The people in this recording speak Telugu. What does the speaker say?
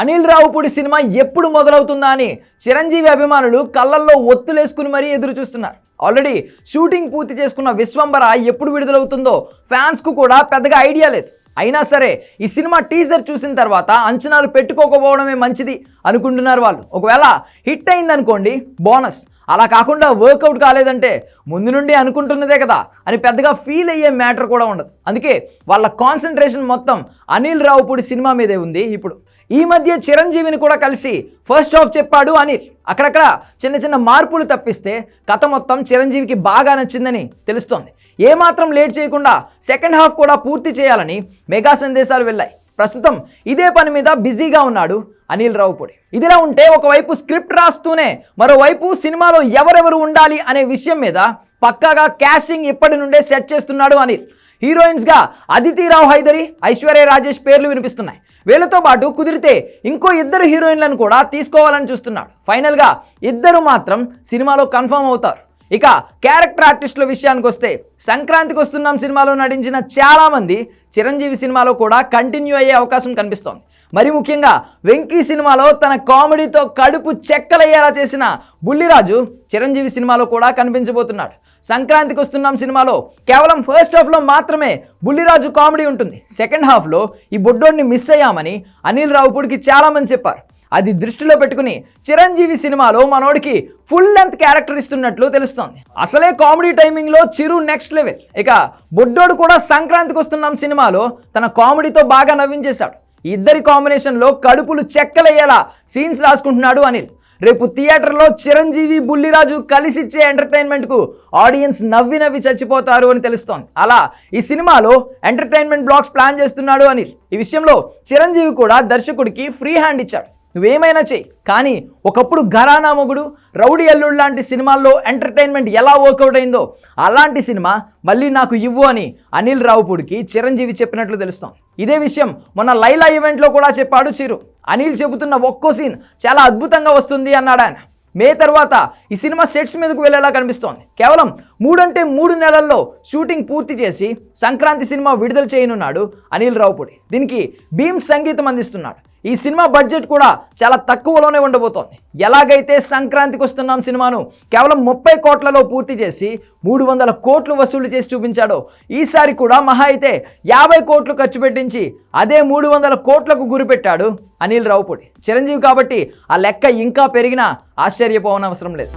అనిల్ రావుపూడి సినిమా ఎప్పుడు మొదలవుతుందా అని చిరంజీవి అభిమానులు కళ్ళల్లో ఒత్తులేసుకుని మరీ ఎదురు చూస్తున్నారు. ఆల్రెడీ షూటింగ్ పూర్తి చేసుకున్న విశ్వంబర ఎప్పుడు విడుదలవుతుందో ఫ్యాన్స్కు కూడా పెద్దగా ఐడియా లేదు. అయినా సరే ఈ సినిమా టీజర్ చూసిన తర్వాత అంచనాలు పెట్టుకోకపోవడమే మంచిది అనుకుంటున్నారు వాళ్ళు. ఒకవేళ హిట్ అయిందనుకోండి బోనస్. అలా కాకుండా వర్కౌట్ కాలేదంటే ముందు నుండి అనుకుంటున్నదే కదా అని పెద్దగా ఫీల్ అయ్యే మ్యాటర్ కూడా ఉండదు. అందుకే వాళ్ళ కాన్సన్ట్రేషన్ మొత్తం అనిల్ రావుపూడి సినిమా మీదే ఉంది ఇప్పుడు. ఈ మధ్య చిరంజీవిని కూడా కలిసి ఫస్ట్ హాఫ్ చెప్పాడు అనిల్. అక్కడక్కడ చిన్న చిన్న మార్పులు తప్పిస్తే కథ మొత్తం చిరంజీవికి బాగా నచ్చిందని తెలుస్తోంది. ఏమాత్రం లేట్ చేయకుండా సెకండ్ హాఫ్ కూడా పూర్తి చేయాలని మెగా సందేశాలు వెళ్ళాయి. ప్రస్తుతం ఇదే పని మీద బిజీగా ఉన్నాడు అనిల్ రావుపూడి. ఇదిలా ఉంటే ఒకవైపు స్క్రిప్ట్ రాస్తూనే మరోవైపు సినిమాలో ఎవరెవరు ఉండాలి అనే విషయం మీద పక్కాగా క్యాస్టింగ్ ఇప్పటి నుండే సెట్ చేస్తున్నాడు అనిల్. హీరోయిన్స్గా అదితి రావు హైదరి ఐశ్వర్య రాజేష్ పేర్లు వినిపిస్తున్నాయి. వీళ్ళతో పాటు కుదిరితే ఇంకో ఇద్దరు హీరోయిన్లను కూడా తీసుకోవాలని చూస్తున్నాడు. ఫైనల్గా ఇద్దరు మాత్రం సినిమాలో కన్ఫర్మ్ అవుతారు. ఇక క్యారెక్టర్ ఆర్టిస్టుల విషయానికి వస్తే సంక్రాంతికి వస్తున్నాం సినిమాలో నటించిన చాలామంది చిరంజీవి సినిమాలో కూడా కంటిన్యూ అయ్యే అవకాశం కనిపిస్తోంది. మరి ముఖ్యంగా వెంకీ సినిమాలో తన కామెడీతో కడుపు చెక్కలయ్యేలా చేసిన బుల్లిరాజు చిరంజీవి సినిమాలో కూడా కనిపించబోతున్నాడు. సంక్రాంతికి వస్తున్నాం సినిమాలో కేవలం ఫస్ట్ హాఫ్లో మాత్రమే బుల్లిరాజు కామెడీ ఉంటుంది. సెకండ్ హాఫ్లో ఈ బొడ్డోడిని మిస్ అయ్యామని అనిల్ రావుపూడికి చాలామంది చెప్పారు. అది దృష్టిలో పెట్టుకుని చిరంజీవి సినిమాలో మనోడికి ఫుల్ లెంత్ క్యారెక్టర్ ఇస్తున్నట్లు తెలుస్తోంది. అసలే కామెడీ టైమింగ్లో చిరు నెక్స్ట్ లెవెల్. ఇక బుడ్డోడు కూడా సంక్రాంతికి వస్తున్నాం సినిమాలో తన కామెడీతో బాగా నవ్వించేశాడు. ఇద్దరి కాంబినేషన్లో కడుపులు చెక్కలయ్యేలా సీన్స్ రాసుకుంటున్నాడు అనిల్. రేపు థియేటర్లో చిరంజీవి బుల్లిరాజు కలిసిచ్చే ఎంటర్టైన్మెంట్కు ఆడియన్స్ నవ్వి నవ్వి చచ్చిపోతారు అని తెలుస్తోంది. అలా ఈ సినిమాలో ఎంటర్టైన్మెంట్ బ్లాగ్స్ ప్లాన్ చేస్తున్నాడు అనిల్. ఈ విషయంలో చిరంజీవి కూడా దర్శకుడికి ఫ్రీ హ్యాండ్ ఇచ్చాడు. నువ్వేమైనా చేయి. కానీ ఒకప్పుడు ఘరానా మొగుడు రౌడీ అల్లుడు లాంటి సినిమాల్లో ఎంటర్టైన్మెంట్ ఎలా వర్కౌట్ అయిందో అలాంటి సినిమా మళ్ళీ నాకు ఇవ్వు అని అనిల్ రావుపూడికి చిరంజీవి చెప్పినట్లు తెలుస్తాం. ఇదే విషయం మొన్న లైలా ఈవెంట్లో కూడా చెప్పాడు చిరు. అనిల్ చెబుతున్న ఒక్కో సీన్ చాలా అద్భుతంగా వస్తుంది అన్నాడు ఆయన. మే తర్వాత ఈ సినిమా సెట్స్ మీదకు వెళ్ళేలా కనిపిస్తోంది. కేవలం మూడంటే మూడు నెలల్లో షూటింగ్ పూర్తి చేసి సంక్రాంతి సినిమా విడుదల చేయనున్నాడు అనిల్ రావుపూడి. దీనికి భీమ్ సంగీతం అందిస్తున్నాడు. ఈ సినిమా బడ్జెట్ కూడా చాలా తక్కువలోనే ఉండబోతోంది. ఎలాగైతే సంక్రాంతికి వస్తున్నాం సినిమాను కేవలం ముప్పై కోట్లలో పూర్తి చేసి మూడు వందల కోట్లు వసూలు చేసి చూపించాడో ఈసారి కూడా మహా అయితే యాభై కోట్లు ఖర్చు పెట్టించి అదే మూడు వందల కోట్లకు గురిపెట్టాడు అనిల్ రావుపూడి. చిరంజీవి కాబట్టి ఆ లెక్క ఇంకా పెరిగినా ఆశ్చర్యపోవనవసరం లేదు.